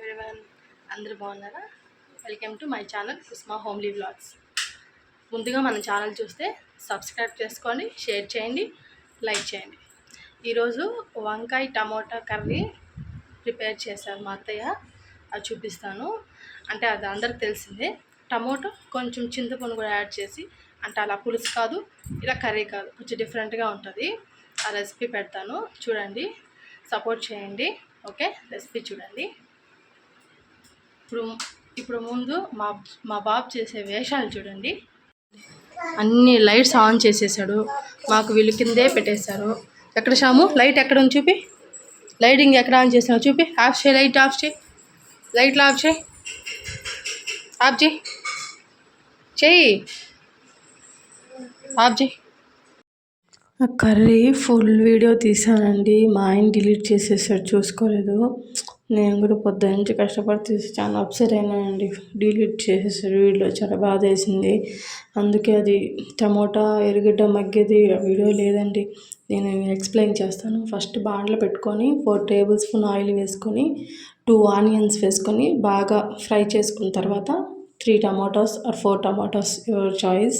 Everyone అందరూ బాగున్నారా? Welcome to my channel Kusma homely blogs ముందుగా మన ఛానల్ చూస్తే సబ్స్క్రైబ్ చేసుకోండి షేర్ చేయండి లైక్ చేయండి. ఈరోజు వంకాయ టమోటా కర్రీ ప్రిపేర్ చేశారు మా అత్తయ్య. అది చూపిస్తాను. అంటే అది అందరికి తెలిసిందే. టమోటో కొంచెం చింతపండు కూడా యాడ్ చేసి అంటే అలా పులుసు కాదు ఇలా కర్రీ కాదు కొంచెం డిఫరెంట్గా ఉంటుంది. ఆ రెసిపీ పెడతాను. చూడండి. సపోర్ట్ చేయండి. ఓకే రెసిపీ చూడండి. ఇప్పుడు ఇప్పుడు ముందు మా మా బాబు చేసే వేషాలు చూడండి. అన్ని లైట్స్ ఆన్ చేసేసాడు. మాకు వీళ్ళు కిందే పెట్టేశారు. ఎక్కడ షాము లైట్ ఎక్కడ ఉంది చూపి. లైటింగ్ ఎక్కడ ఆన్ చేసావు చూపి. ఆఫ్ చేయి లైట్ ఆఫ్ చేయి. లైట్లు ఆఫ్ చేయి. ఆఫ్ చేయి. చెయ్యి ఆఫ్ చేయి. కర్రీ ఫుల్ వీడియో తీసానండి మా ఆయన డిలీట్ చేసేసాడు. చూసుకోలేదు. నేను కూడా పొద్దు నుంచి కష్టపడి తీసి చాలా అప్సెట్ అయినానండి. డిలీట్ చేసేసాడు వీడియో చాలా బాధ వేసింది. అందుకే అది టమోటా ఎర్రగడ్డ మగ్గేది వీడియో లేదండి. నేను ఎక్స్ప్లెయిన్ చేస్తాను. ఫస్ట్ బాండ్లో పెట్టుకొని ఫోర్ టేబుల్ స్పూన్ ఆయిల్ వేసుకొని టూ ఆనియన్స్ వేసుకొని బాగా ఫ్రై చేసుకున్న తర్వాత three tomatoes or four tomatoes your choice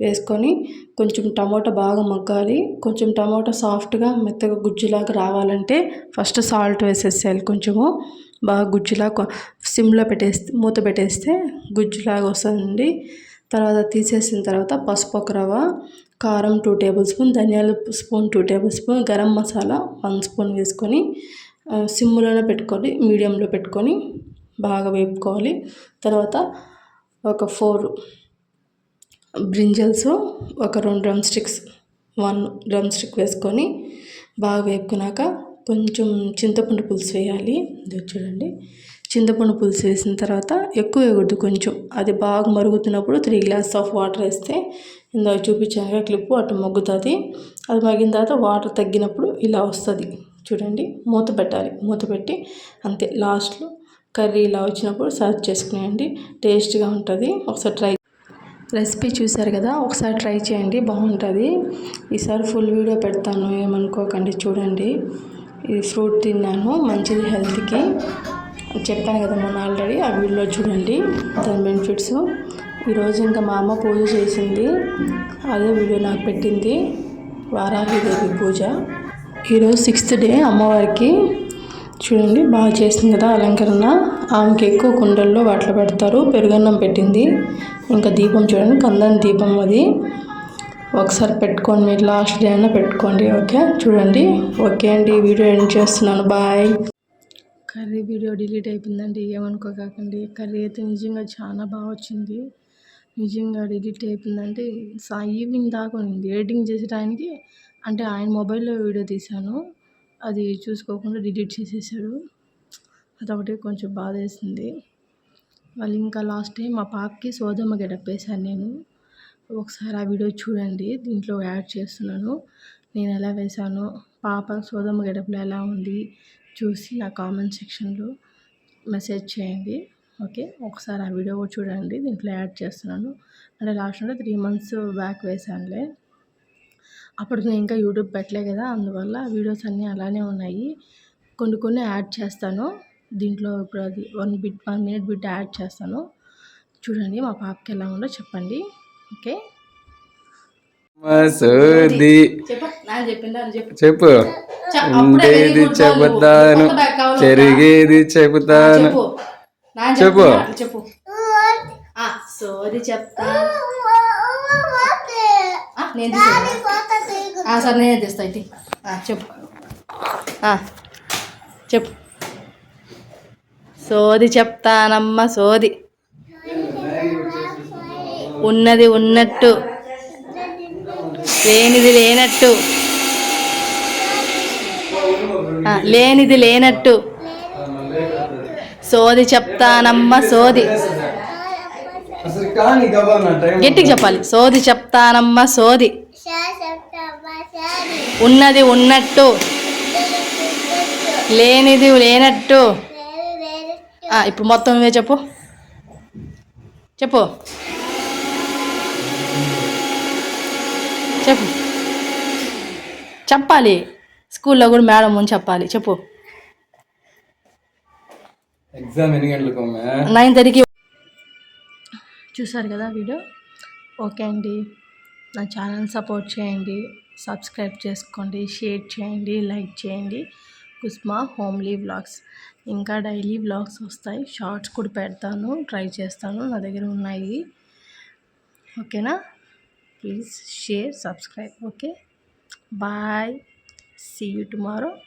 వేసుకొని కొంచెం టమోటా బాగా మగ్గాలి. కొంచెం టమోటా సాఫ్ట్గా మెత్తగా గుజ్జులాగా రావాలంటే ఫస్ట్ సాల్ట్ వేసేసేయాలి కొంచెము. బాగా గుజ్జులాగా సిమ్లో పెట్టేస్తే మూత పెట్టేస్తే గుజ్జులాగా వస్తుందండి. తర్వాత తీసేసిన తర్వాత పసుపు ఒక రవ కారం టూ టేబుల్ స్పూన్ ధనియాల spoon two tablespoon garam masala one spoon వేసుకొని సిమ్లోనే పెట్టుకొని మీడియంలో పెట్టుకొని బాగా వేపుకోవాలి. తర్వాత ఒక ఫోర్ బ్రింజల్స్ ఒక రెండు drum sticks one drum stick వేసుకొని బాగా వేపుకున్నాక కొంచెం చింతపండు పులుసు వేయాలి. చూడండి. చింతపండు పులుసు వేసిన తర్వాత ఎక్కువ వేయకూడదు కొంచెం. అది బాగా మరుగుతున్నప్పుడు త్రీ గ్లాస్ ఆఫ్ వాటర్ వేస్తే ఇందాక చూపించాక క్లిప్పు అటు మగ్గుతుంది. అది మగ్గిన తర్వాత వాటర్ తగ్గినప్పుడు ఇలా వస్తుంది. చూడండి. మూత పెట్టాలి. మూత పెట్టి అంతే. లాస్ట్లో కర్రీ ఇలా వచ్చినప్పుడు సర్వ్ చేసుకునేయండి. టేస్ట్గా ఉంటుంది. ఒకసారి ట్రై రెసిపీ చూసారు కదా ఒకసారి ట్రై చేయండి బాగుంటుంది. ఈసారి ఫుల్ వీడియో పెడతాను ఏమనుకోకండి చూడండి. ఇది ఫ్రూట్ తిన్నాను మంచిది హెల్త్కి. చెప్పాను కదా మొన్న ఆల్రెడీ ఆ వీడియోలో చూడండి దాని బెనిఫిట్స్. ఈరోజు ఇంకా మా అమ్మ పూజ చేసింది అదే వీడియో నాకు పెట్టింది వారాహిదేవి పూజ. ఈరోజు సిక్స్త్ డే అమ్మవారికి చూడండి బాగా చేసింది కదా అలంకరణ. ఆమెకి ఎక్కువ కుండల్లో వాటిలో పెడతారు. పెరుగన్నం పెట్టింది. ఇంకా దీపం చూడండి కందని దీపం అది. ఒకసారి పెట్టుకోండి మీరు లాస్ట్ డే అయినా పెట్టుకోండి ఓకే? చూడండి. ఓకే అండి వీడియో ఎండ్ చేస్తున్నాను. బాయ్. కర్రీ వీడియో డిలీట్ అయిపోయిందండి ఏమనుకోకండి కర్రీ అయితే నిజంగా చాలా బాగా వచ్చింది. నిజంగా డిలీట్ అయిపోయిందంటే సా ఈవినింగ్ దాకా ఉంది. ఎడిటింగ్ చేసే టైంకి అంటే ఆయన మొబైల్లో వీడియో తీశాను. అది చూసుకోకుండా డిలీట్ చేసేసాడు. అదొకటి కొంచెం బాధ వేసింది వాళ్ళు ఇంకా లాస్ట్ టైం మా పాపకి సోదమ్మ గెటప్ వేశాను నేను. ఒకసారి ఆ వీడియో చూడండి దీంట్లో యాడ్ చేస్తున్నాను. నేను ఎలా వేశాను పాప సోదమ్మ గెటప్లో ఎలా ఉంది చూసి నా కామెంట్ సెక్షన్లో మెసేజ్ చేయండి. ఓకే? ఒకసారి ఆ వీడియో కూడా చూడండి దీంట్లో యాడ్ చేస్తున్నాను. అంటే లాస్ట్ అంటే త్రీ మంత్స్ బ్యాక్ వేశానులే అప్పుడు నేను ఇంకా యూట్యూబ్ పెట్టలే కదా అందువల్ల వీడియోస్ అన్నీ అలానే ఉన్నాయి. కొన్ని కొన్ని యాడ్ చేస్తాను. దీంట్లో ఇప్పుడు అది one bit one minute bit add చేస్తాను. చూడండి మా పాపకి ఎలా ఉందో చెప్పండి. ఓకే? చెప్పు ఉండేది. చెబుతాను? జరిగేది చెబుతాను. చెప్పు. చెప్పు. సోది చెప్తా. నేను సరే నేనే తెస్తా ఇది చెప్పు. చెప్పు. సోది చెప్తానమ్మ సోది. ఉన్నది ఉన్నట్టు. లేనిది లేనట్టు. లేనిది లేనట్టు. సోది చెప్తానమ్మ సోది. గట్టిగా చెప్పాలి. సోది చెప్తానమ్మ సోది. ఉన్నది ఉన్నట్టు. లేనిది లేనట్టు. ఇప్పుడు మొత్తం నువ్వే చెప్పు. చెప్పు. చెప్పు. చెప్పాలి. స్కూల్లో కూడా మేడం ముందు చెప్పాలి. చెప్పు. ఎగ్జామ్ ఎన్ని గంటలకు నైన్ థర్టీకి చూసారు కదా వీడియో? ఓకే అండి. నా ఛానల్ సపోర్ట్ చేయండి. సబ్స్క్రైబ్ చేసుకోండి. షేర్ చేయండి. లైక్ చేయండి. కుస్మా హోమ్లీ వ్లాగ్స్. ఇంకా డైలీ వ్లాగ్స్ వస్తాయి. షార్ట్స్ కూడా పెడతాను. ట్రై చేస్తాను. నా దగ్గర ఉన్నాయి. ఓకేనా? Please share subscribe. Okay? Bye. See you tomorrow.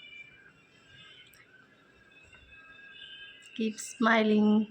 Keep smiling.